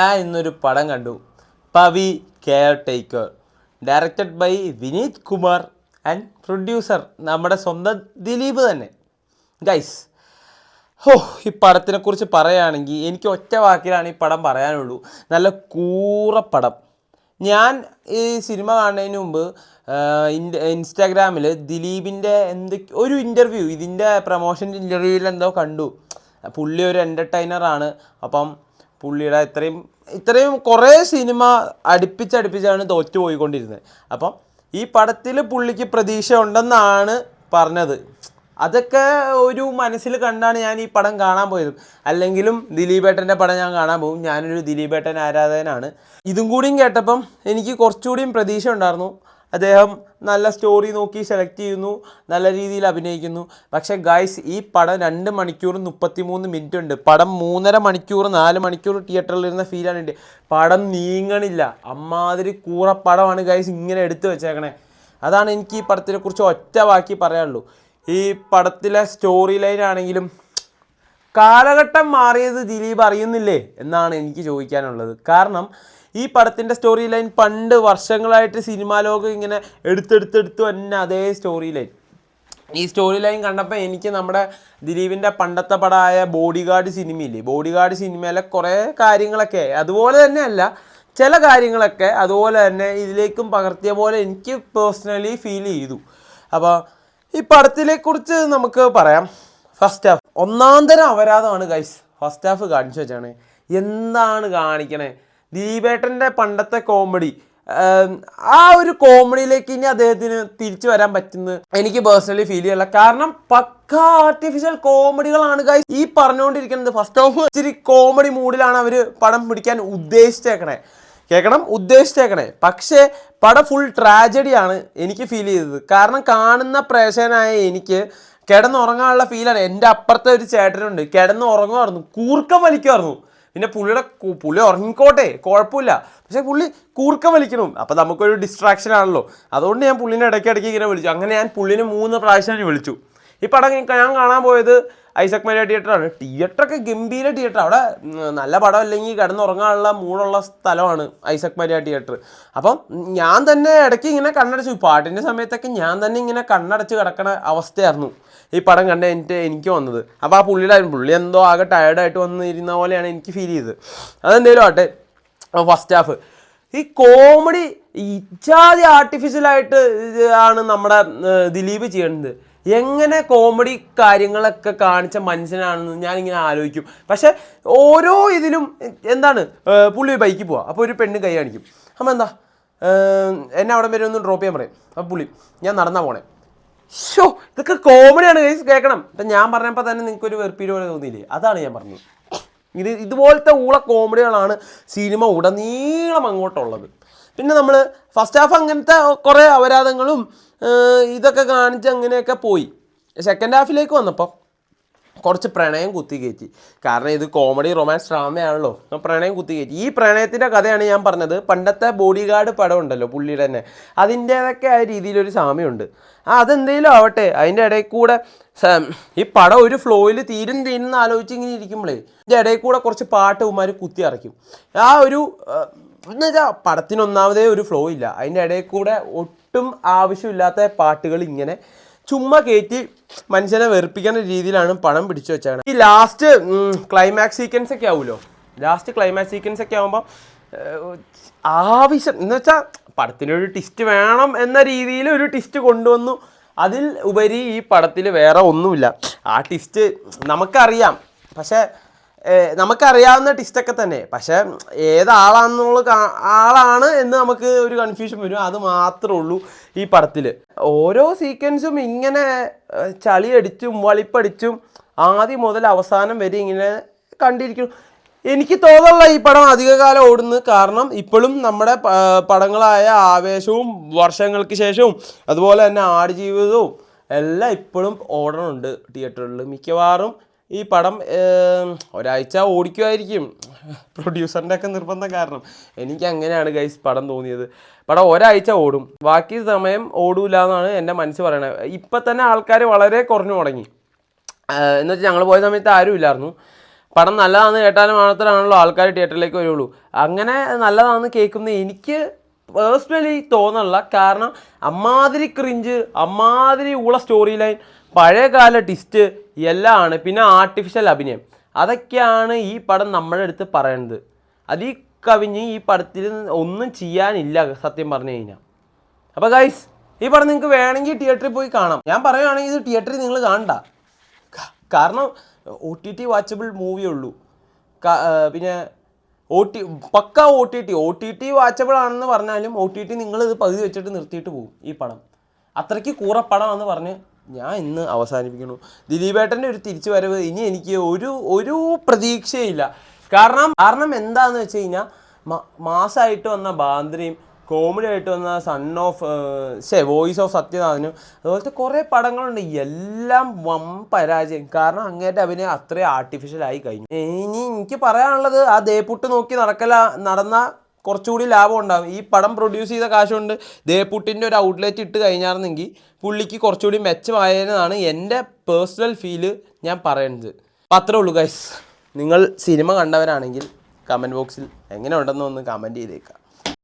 ഞാൻ ഇന്നൊരു പടം കണ്ടു. Pavi caretaker. Directed by Vineeth Kumar and producer നമ്മുടെ സ്വന്തം ദിലീപ് തന്നെ. ഗൈസ് ഹോ ഈ പടത്തിനെക്കുറിച്ച് പറയുകയാണെങ്കിൽ എനിക്ക് ഒറ്റ വാക്കിലാണ് ഈ പടം പറയാനുള്ളൂ. നല്ല കൂറ പടം. ഞാൻ ഈ സിനിമ കാണുന്നതിന് മുമ്പ് ഇൻസ്റ്റാഗ്രാമിൽ ദിലീപിന്റെ എന്ത് ഒരു ഇന്റർവ്യൂ ഇതിന്റെ പ്രൊമോഷൻ ഇന്റർവ്യൂവിൽ എന്തോ കണ്ടു. പുള്ളി ഒരു എന്റർടൈനറാണ് അപ്പം പുള്ളിയുടെ ഇത്രയും ഇത്രയും കുറേ സിനിമ അടുപ്പിച്ചടുപ്പിച്ചാണ് തോറ്റുപോയിക്കൊണ്ടിരുന്നത് അപ്പം ഈ പടത്തിൽ പുള്ളിക്ക് പ്രതീക്ഷ ഉണ്ടെന്നാണ് പറഞ്ഞത്. അതൊക്കെ ഒരു മനസ്സിൽ കണ്ടാണ് ഞാൻ ഈ പടം കാണാൻ പോയത്. അല്ലെങ്കിലും ദിലീപേട്ടന്റെ പടം ഞാൻ കാണാൻ പോകും. ഞാനൊരു ദിലീപേട്ടൻ ആരാധകനാണ്. ഇതും കൂടിയും കേട്ടപ്പം എനിക്ക് കുറച്ചുകൂടിയും പ്രതീക്ഷ ഉണ്ടായിരുന്നു അദ്ദേഹം നല്ല സ്റ്റോറി നോക്കി സെലക്ട് ചെയ്യുന്നു നല്ല രീതിയിൽ അഭിനയിക്കുന്നു. പക്ഷേ ഗായ്സ് ഈ പടം രണ്ട് മണിക്കൂർ മുപ്പത്തിമൂന്ന് മിനിറ്റ് ഉണ്ട്. പടം മൂന്നര മണിക്കൂർ നാല് മണിക്കൂർ തിയേറ്ററിൽ ഇരുന്ന ഫീലാണ് ഉണ്ട് പടം നീങ്ങണില്ല. അമ്മാതിരി കൂറ പടമാണ് ഗായ്സ് ഇങ്ങനെ എടുത്തു വെച്ചേക്കണേ. അതാണ് എനിക്ക് ഈ പടത്തിനെക്കുറിച്ച് ഒറ്റ വാക്കി പറയാനുള്ളൂ. ഈ പടത്തിലെ സ്റ്റോറി ലൈൻ ആണെങ്കിലും കാലഘട്ടം മാറിയത് ദിലീപ് അറിയുന്നില്ലേ എന്നാണ് എനിക്ക് ചോദിക്കാനുള്ളത്. കാരണം ഈ പടത്തിന്റെ സ്റ്റോറി ലൈൻ പണ്ട് വർഷങ്ങളായിട്ട് സിനിമാ ലോകം ഇങ്ങനെ എടുത്തെടുത്തെടുത്ത് തന്നെ അതേ സ്റ്റോറി ലൈൻ ഈ സ്റ്റോറി ലൈൻ കണ്ടപ്പോൾ എനിക്ക് നമ്മുടെ ദിലീപിന്റെ പണ്ടത്തെ പടമായ ബോഡി ഗാർഡ് സിനിമയില്ലേ ബോഡി ഗാർഡ് സിനിമയിലെ കുറേ കാര്യങ്ങളൊക്കെ അതുപോലെ തന്നെയല്ല ചില കാര്യങ്ങളൊക്കെ അതുപോലെ തന്നെ ഇതിലേക്കും പകർത്തിയ പോലെ എനിക്ക് പേഴ്സണലി ഫീൽ ചെയ്തു. അപ്പോൾ ഈ പടത്തിനെക്കുറിച്ച് നമുക്ക് പറയാം. ഫസ്റ്റ് ഹാഫ് ഒന്നാം തരം അപരാധമാണ് ഗൈസ് ഫസ്റ്റ് ഹാഫ് കാണിച്ചു വെച്ചാണ്. എന്താണ് കാണിക്കണേ? ദീപേട്ടന്റെ പണ്ടത്തെ കോമഡി ആ ഒരു കോമഡിയിലേക്ക് ഇനി അദ്ദേഹത്തിന് തിരിച്ചു വരാൻ പറ്റുന്ന എനിക്ക് പേഴ്സണലി ഫീൽ ചെയ്യല്ല. കാരണം പക്ക ആർട്ടിഫിഷ്യൽ കോമഡികളാണ് ഗൈസ് ഈ പറഞ്ഞുകൊണ്ടിരിക്കുന്നത് ഫസ്റ്റ് ഓഫ് ഇച്ചിരി കോമഡി മൂഡിലാണ് അവർ പടം പിടിക്കാൻ ഉദ്ദേശിച്ചേക്കണേ. കേൾക്കണം ഉദ്ദേശിച്ചേക്കണേ. പക്ഷേ പടം ഫുൾ ട്രാജഡിയാണ് എനിക്ക് ഫീൽ ചെയ്തത്. കാരണം കാണുന്ന പ്രേക്ഷകനായ എനിക്ക് കിടന്നുറങ്ങാനുള്ള ഫീലാണ് എന്റെ അപ്പുറത്തെ ഒരു ചേട്ടനുണ്ട്. കിടന്നുറങ്ങുമായിരുന്നു. കൂർക്കം വലിക്കുമായിരുന്നു. പിന്നെ പുള്ളിയുടെ പുള്ളി ഉറങ്ങിക്കോട്ടെ കുഴപ്പമില്ല. പക്ഷേ പുള്ളി കൂർക്കം വലിക്കണം. അപ്പോൾ നമുക്കൊരു ഡിസ്ട്രാക്ഷൻ ആണല്ലോ. അതുകൊണ്ട് ഞാൻ പുള്ളിനെ ഇടയ്ക്കിടയ്ക്ക് ഇങ്ങനെ വിളിച്ചു. അങ്ങനെ ഞാൻ പുള്ളിനെ മൂന്ന് പ്രാവശ്യം വിളിച്ചു. ഈ പടം ഞാൻ കാണാൻ പോയത് ഐസക് മരിയ തിയേറ്ററാണ്. തിയേറ്ററൊക്കെ ഗംഭീര തിയേറ്റർ അവിടെ നല്ല പടം അല്ലെങ്കിൽ കിടന്നുറങ്ങാനുള്ള മൂടുള്ള സ്ഥലമാണ് ഐസക് മരിയ തിയേറ്റർ. അപ്പം ഞാൻ തന്നെ ഇടയ്ക്ക് ഇങ്ങനെ കണ്ണടച്ചു. പാട്ടിന്റെ സമയത്തൊക്കെ ഞാൻ തന്നെ ഇങ്ങനെ കണ്ണടച്ച് കിടക്കണ അവസ്ഥയായിരുന്നു ഈ പടം കണ്ട എനിക്ക് എനിക്ക് വന്നത്. അപ്പോൾ ആ പുള്ളിയുടെ പുള്ളി എന്തോ ആകെ ടയർഡായിട്ട് വന്നിരുന്ന പോലെയാണ് എനിക്ക് ഫീൽ ചെയ്തത്. അതെന്തേലും ആട്ടെ ഫസ്റ്റ് ഹാഫ് ഈ കോമഡി ഇച്ചാതി ആർട്ടിഫിഷ്യലായിട്ട് ആണ് നമ്മുടെ ദിലീപ് ചെയ്യുന്നത് എങ്ങനെ കോമഡി കാര്യങ്ങളൊക്കെ കാണിച്ച മനുഷ്യനാണെന്ന് ഞാനിങ്ങനെ ആലോചിക്കും. പക്ഷെ ഓരോ ഇതിലും എന്താണ് പുള്ളി ബൈക്കിൽ പോവാം. അപ്പോൾ ഒരു പെണ്ണ് കൈ കാണിക്കും. അപ്പം എന്താ? എന്നെ അവിടെ വരെ ഒന്ന് ഡ്രോപ്പ് ചെയ്യാൻ പറയും. അപ്പം പുള്ളി ഞാൻ നടന്നാ പോണേ. ഷോ ഇതൊക്കെ കോമഡിയാണ് കേൾക്കണം. ഇപ്പം ഞാൻ പറഞ്ഞപ്പോൾ തന്നെ നിങ്ങൾക്ക് ഒരു വെറുപ്പീര് പോലെ തോന്നിയില്ലേ? അതാണ് ഞാൻ പറഞ്ഞത്. ഇത് ഇതുപോലത്തെ ഊള കോമഡികളാണ് സിനിമ ഉടനീളം അങ്ങോട്ടുള്ളത്. പിന്നെ നമ്മൾ ഫസ്റ്റ് ഹാഫ് അങ്ങനത്തെ കുറേ അപരാധങ്ങളും ഇതൊക്കെ കാണിച്ച് അങ്ങനെയൊക്കെ പോയി. സെക്കൻഡ് ഹാഫിലേക്ക് വന്നപ്പോൾ കുറച്ച് പ്രണയം കുത്തിക്കയറ്റി കാരണം ഇത് കോമഡി റൊമാൻസ് ഡ്രാമയാണല്ലോ പ്രണയം കുത്തിക്കയറ്റി ഈ പ്രണയത്തിന്റെ കഥയാണ് ഞാൻ പറഞ്ഞത്. പണ്ടത്തെ ബോഡി ഗാർഡ് പടം ഉണ്ടല്ലോ പുള്ളിയുടെ തന്നെ. അതിന്റേതൊക്കെ ആ രീതിയിലൊരു സാമ്യമുണ്ട്. ആ അതെന്തേലും ആവട്ടെ. അതിന്റെ ഇടയിൽ കൂടെ ഈ പടം ഒരു ഫ്ലോയിൽ തീരും തീരുന്ന ആലോചിച്ച് ഇങ്ങനെ ഇരിക്കുമ്പോഴേ ഇതിന്റെ ഇടയിൽ കൂടെ കുറച്ച് പാട്ട് ഉമാർ കുത്തി അറയ്ക്കും. ആ ഒരു എന്ന് വെച്ചാൽ പടത്തിന് ഒന്നാമതേ ഒരു ഫ്ലോ ഇല്ല. അതിന്റെ ഇടയിൽ കൂടെ ഒട്ടും ആവശ്യമില്ലാത്ത പാട്ടുകൾ ഇങ്ങനെ ചുമ്മാ കയറ്റി മനുഷ്യനെ വെറുപ്പിക്കുന്ന രീതിയിലാണ് പണം പിടിച്ചു വെച്ചാണ് ഈ ലാസ്റ്റ് ക്ലൈമാക്സ് സീക്വൻസ് ഒക്കെ ആവുമല്ലോ ലാസ്റ്റ് ക്ലൈമാക്സ് സീക്വൻസ് ഒക്കെ ആകുമ്പോൾ ആവശ്യം എന്ന് വെച്ചാൽ പടത്തിനൊരു ടിസ്റ്റ് വേണം എന്ന രീതിയിൽ ഒരു ടിസ്റ്റ് കൊണ്ടുവന്നു. അതിൽ ഉപരി ഈ പടത്തിൽ വേറെ ഒന്നുമില്ല. ആ ടിസ്റ്റ് നമുക്കറിയാം. പക്ഷേ നമുക്കറിയാവുന്ന ടിസ്റ്റൊക്കെ തന്നെ. പക്ഷെ ഏതാളാന്നുള്ള കാ- ആളാണ് എന്ന് നമുക്ക് ഒരു കൺഫ്യൂഷൻ വരും. അത് മാത്രമേ ഉള്ളൂ ഈ പടത്തിൽ ഓരോ സീക്വൻസും ഇങ്ങനെ ചളിയടിച്ചും വളിപ്പടിച്ചും ആദ്യം മുതൽ അവസാനം വരെ ഇങ്ങനെ കണ്ടിരിക്കുന്നു എനിക്ക് തോന്നുന്നില്ല ഈ പടം അധികകാലം ഓടുന്നു. കാരണം ഇപ്പോഴും നമ്മുടെ പടങ്ങളായ ആവേശവും വർഷങ്ങൾക്ക് ശേഷവും അതുപോലെ തന്നെ ആടുജീവിതവും എല്ലാം ഇപ്പോഴും ഓടണുണ്ട് തിയേറ്ററുകളിൽ മിക്കവാറും ഈ പടം ഒരാഴ്ച ഓടിക്കുമായിരിക്കും. പ്രൊഡ്യൂസറിന്റെ ഒക്കെ നിർബന്ധം കാരണം. എനിക്ക് അങ്ങനെയാണ് ഗൈസ് പടം തോന്നിയത്. പടം ഒരാഴ്ച ഓടും. ബാക്കി സമയം ഓടൂല എന്നാണ് എന്റെ മനസ്സ് പറയണത്. ഇപ്പം തന്നെ ആൾക്കാർ വളരെ കുറഞ്ഞു തുടങ്ങി എന്ന് വെച്ചാൽ ഞങ്ങൾ പോയ സമയത്ത് ആരും ഇല്ലായിരുന്നു. പടം നല്ലതാണെന്ന് കേട്ടാലും മാത്രമാണല്ലോ ആൾക്കാർ തിയേറ്ററിലേക്ക് വരുള്ളൂ. അങ്ങനെ നല്ലതാണെന്ന് കേൾക്കുന്ന എനിക്ക് പേഴ്സണലി തോന്നല്ല കാരണം അമ്മാതിരി ക്രിഞ്ച് അമ്മാതിരി ഉള്ള സ്റ്റോറി ലൈൻ പഴയകാല ടിസ്റ്റ് എല്ലാം ആണ്. പിന്നെ ആർട്ടിഫിഷ്യൽ അഭിനയം. അതൊക്കെയാണ് ഈ പടം നമ്മുടെ അടുത്ത് പറയുന്നത് അത് ഈ കവിഞ്ഞ് ഈ പടത്തിൽ ഒന്നും ചെയ്യാനില്ല സത്യം പറഞ്ഞു കഴിഞ്ഞാൽ അപ്പോൾ ഗൈസ് ഈ പടം നിങ്ങൾക്ക് വേണമെങ്കിൽ തിയേറ്ററിൽ പോയി കാണാം. ഞാൻ പറയുകയാണെങ്കിൽ ഇത് തിയേറ്ററിൽ നിങ്ങൾ കാണണ്ട. കാരണം ഒ ടി ടി വാച്ചബിൾ മൂവിയേ ഉള്ളൂ. പിന്നെ ഒ ടി പക്ക O T T O T T watchable ആണെന്ന് പറഞ്ഞാലും ഒ ടി ടി നിങ്ങൾ ഇത് പകുതി വെച്ചിട്ട് നിർത്തിയിട്ട് പോകും ഈ പടം. അത്രയ്ക്ക് കൂറപ്പടമാണെന്ന് പറഞ്ഞ് ഞാൻ ഇന്ന് അവസാനിപ്പിക്കുന്നു. ദിലീപേട്ടന്റെ ഒരു തിരിച്ചു വരവ് ഇനി എനിക്ക് ഒരു ഒരു പ്രതീക്ഷയില്ല. കാരണം കാരണം എന്താന്ന് വെച്ച് കഴിഞ്ഞാൽ മാസമായിട്ട് വന്ന ബാന്ദ്രയും കോമഡി ആയിട്ട് വന്ന സൺ ഓഫ് ഷേ വോയിസ് ഓഫ് സത്യനാഥനും അതുപോലത്തെ കുറേ പടങ്ങളുണ്ട്. എല്ലാം വൻ പരാജയം. കാരണം അങ്ങേറ്റ അഭിനയം അത്രയും ആർട്ടിഫിഷ്യൽ ആയി കഴിഞ്ഞു. ഇനി എനിക്ക് പറയാനുള്ളത് ആ ദേപ്പുട്ട് നോക്കി നടക്കല നടന്ന കുറച്ചുകൂടി ലാഭം ഉണ്ടാകും ഈ പടം പ്രൊഡ്യൂസ് ചെയ്ത കാശ് കൊണ്ട് ദേപ്പുട്ടിന്റെ ഒരു ഔട്ട്ലെറ്റ് ഇട്ട് കഴിഞ്ഞായിരുന്നെങ്കിൽ പുള്ളിക്ക് കുറച്ചുകൂടി മെച്ചമായതെന്നാണ് എന്റെ പേഴ്സണൽ ഫീൽ ഞാൻ പറയുന്നത്. അപ്പം അത്രേ ഉള്ളൂ ഗൈസ് നിങ്ങൾ സിനിമ കണ്ടവരാണെങ്കിൽ കമന്റ് ബോക്സിൽ എങ്ങനെ ഉണ്ടെന്ന് ഒന്ന് കമന്റ് ചെയ്തേക്കാം.